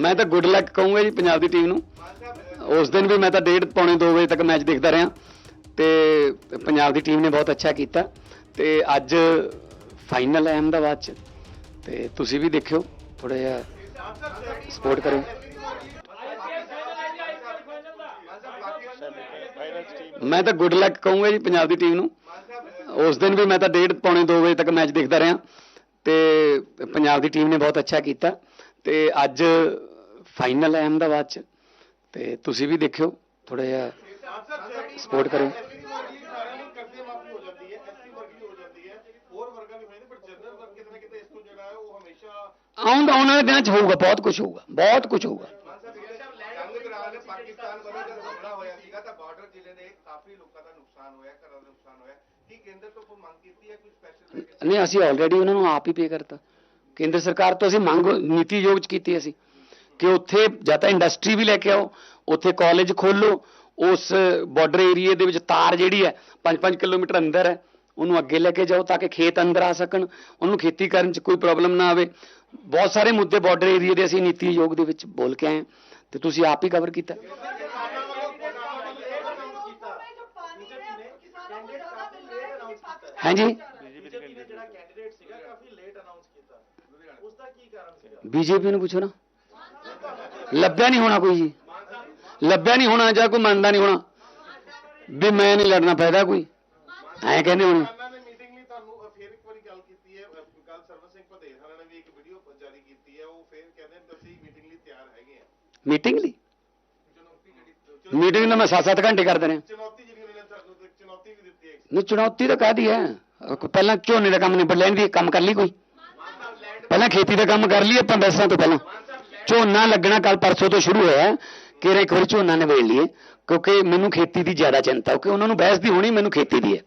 ਮੈਂ ਤਾਂ good luck ਕਹੂੰਗਾ ਜੀ ਪੰਜਾਬ ਦੀ ਟੀਮ ਨੂੰ। ਉਸ ਦਿਨ ਵੀ ਮੈਂ ਤਾਂ ਡੇਢ ਪੌਣੇ 2 ਵਜੇ ਤੱਕ ਮੈਚ ਦੇਖਦਾ ਰਿਹਾ। ਤੇ ਪੰਜਾਬ ਦੀ ਟੀਮ ਨੇ ਬਹੁਤ ਅੱਛਾ ਕੀਤਾ। ਤੇ ਅੱਜ ਫਾਈਨਲ ਹੈ ਅਹਿਮਦਾਬਾਦ ਚ। ਤੇ ਤੁਸੀਂ ਵੀ ਦੇਖਿਓ ਥੋੜਾ ਜਿਹਾ ਸਪੋਰਟ ਕਰੋ ਮੈਂ ਤਾਂ ਗੁੱਡ ਲੱਕ ਕਹੂੰਗਾ ਜੀ ਪੰਜਾਬ ਦੀ ਟੀਮ ਨੂੰ। ਉਸ ਦਿਨ ਵੀ ਮੈਂ ਤਾਂ ਡੇਢ ਪੌਣੇ 2 ਵਜੇ ਤੱਕ ਮੈਚ ਦੇਖਦਾ ਰਿਹਾ। ਤੇ ਪੰਜਾਬ ਦੀ ਟੀਮ ਨੇ ਬਹੁਤ ਅੱਛਾ ਕੀਤਾ। ਤੇ ਅੱਜ ਫਾਈਨਲ ਹੈ ਅਹਿਮਦਾਬਾਦ ਚ। ਤੇ ਤੁਸੀਂ ਵੀ ਦੇਖਿਓ ਥੋੜਾ ਜਿਹਾ ਸਪੋਰਟ ਕਰੋ। ਆਉਣ ਆਉਣ ਵਾਲੇ ਦਿਨਾਂ ਚ ਹੋਊਗਾ, ਬਹੁਤ ਕੁਝ ਹੋਊਗਾ, ਬਹੁਤ ਕੁਝ ਹੋਊਗਾ। ਪਾਕਿਸਤਾਨ ਵੱਲੋਂ ਜਦੋਂ ਹਮਲਾ ਹੋਇਆ ਸੀਗਾ ਤਾਂ ਬਾਰਡਰ ਜ਼ਿਲ੍ਹੇ ਦੇ ਕਾਫੀ ਲੋਕਾਂ ਦਾ ਨੁਕਸਾਨ ਹੋਇਆ ਘਰਾਂ ਦਾ ਨੁਕਸਾਨ ਹੋਇਆ ਕੀ ਕੇਂਦਰ ਤੋਂ ਕੋਈ ਮੰਗ ਕੀਤੀ ਹੈ ਕੋਈ ਸਪੈਸ਼ਲ ਨਹੀਂ, ਅਸੀਂ ਆਲਰੇਡੀ ਉਹਨਾਂ ਨੂੰ ਆਪ ਹੀ ਪੇ ਕਰਤਾ। ਕੇਂਦਰ ਸਰਕਾਰ ਤੋਂ ਅਸੀਂ ਮੰਗ, ਨੀਤੀ ਯੋਗ ਚ ਕੀਤੀ ਅਸੀਂ। ਕਿ ਉੱਥੇ ਜਾਂ ਤਾਂ ਇੰਡਸਟਰੀ ਵੀ ਲੈ ਕੇ ਆਓ ਉੱਥੇ ਕਾਲਜ ਖੋਲੋ ਉਸ ਬਾਰਡਰ ਏਰੀਏ ਦੇ ਵਿੱਚ ਤਾਰ ਜਿਹੜੀ ਹੈ 5-5 ਕਿਲੋਮੀਟਰ ਅੰਦਰ ਹੈ ਉਹਨੂੰ ਅੱਗੇ ਲੈ ਕੇ ਜਾਓ ਤਾਂ ਕਿ ਖੇਤ ਅੰਦਰ ਆ ਸਕਣ ਉਹਨੂੰ ਖੇਤੀ ਕਰਨ ਚ ਕੋਈ ਪ੍ਰੋਬਲਮ ਨਾ ਆਵੇ। ਬਹੁਤ ਸਾਰੇ ਮੁੱਦੇ ਬਾਰਡਰ ਏਰੀਏ ਦੇ ਅਸੀਂ ਨੀਤੀ ਯੋਗ ਦੇ ਵਿੱਚ ਬੋਲ ਕੇ ਆਏ ਤੇ ਤੁਸੀਂ ਆਪ ਹੀ ਕਵਰ ਕੀਤਾ। ਹਾਂਜੀ? ਬੀਜੇਪੀ ਨੇ ਜਿਹੜਾ ਕੈਂਡੀਡੇਟ ਸੀਗਾ ਕਾਫੀ ਲੇਟ ਅਨਾਉਂਸ ਕੀਤਾ। ਉਸ ਦਾ ਕੀ ਕਾਰਨ ਸੀਗਾ? ਬੀਜੇਪੀ ਨੂੰ ਪੁੱਛੋ ਨਾ। ਲੱਭਿਆ ਨਹੀਂ ਹੋਣਾ ਕੋਈ ਜੀ। ਲੱਭਿਆ ਨਹੀਂ ਹੋਣਾ ਜਾਂ ਕੋਈ ਮੰਨਦਾ ਨਹੀਂ ਹੋਣਾ। ਵੀ ਮੈਂ ਨਹੀਂ ਲੜਨਾ ਫਾਇਦਾ ਕੋਈ। ਐਂ ਕਹਿੰਦੇ ਹੁਣ। ਮੀਟਿੰਗ ਲਈ ਮੀਟਿੰਗ ਤਾਂ ਮੈਂ 7-7 ਘੰਟੇ ਕਰਦੇ ਰਹੇ। ਚੁਣੌਤੀ ਜਿਹੜੀ ਉਹਨਾਂ ਚੁਣੌਤੀ ਵੀ ਦਿੱਤੀ ਹੈ ਨਹੀਂ ਚੁਣੌਤੀ ਤਾਂ ਕਾਹਦੀ ਹੈ? ਪਹਿਲਾਂ ਝੋਨੇ ਦਾ ਕੰਮ ਨਿਬੜ ਲੈਣ ਦੀ ਕੰਮ ਕਰ ਲਈ ਕੋਈ। ਪਹਿਲਾਂ ਖੇਤੀ ਦਾ ਕੰਮ ਕਰ ਲਈ ਆਪਾਂ ਬੈਸਾਂ ਤੋਂ ਪਹਿਲਾਂ। ਝੋਨਾ ਲੱਗਣਾ ਕੱਲ ਪਰਸੋਂ ਤੋਂ ਸ਼ੁਰੂ ਹੋਇਆ ਕਿ ਇੱਕ ਵਾਰੀ ਝੋਨਾ ਨਵੇੜ ਲਈਏ, ਕਿਉਂਕਿ ਮੈਨੂੰ ਖੇਤੀ ਦੀ ਜ਼ਿਆਦਾ ਚਿੰਤਾ, ਕਿਉਂਕਿ ਉਹਨਾਂ ਨੂੰ ਬਹਿਸ ਦੀ ਹੋਣੀ, ਮੈਨੂੰ ਖੇਤੀ ਦੀ ਹੈ।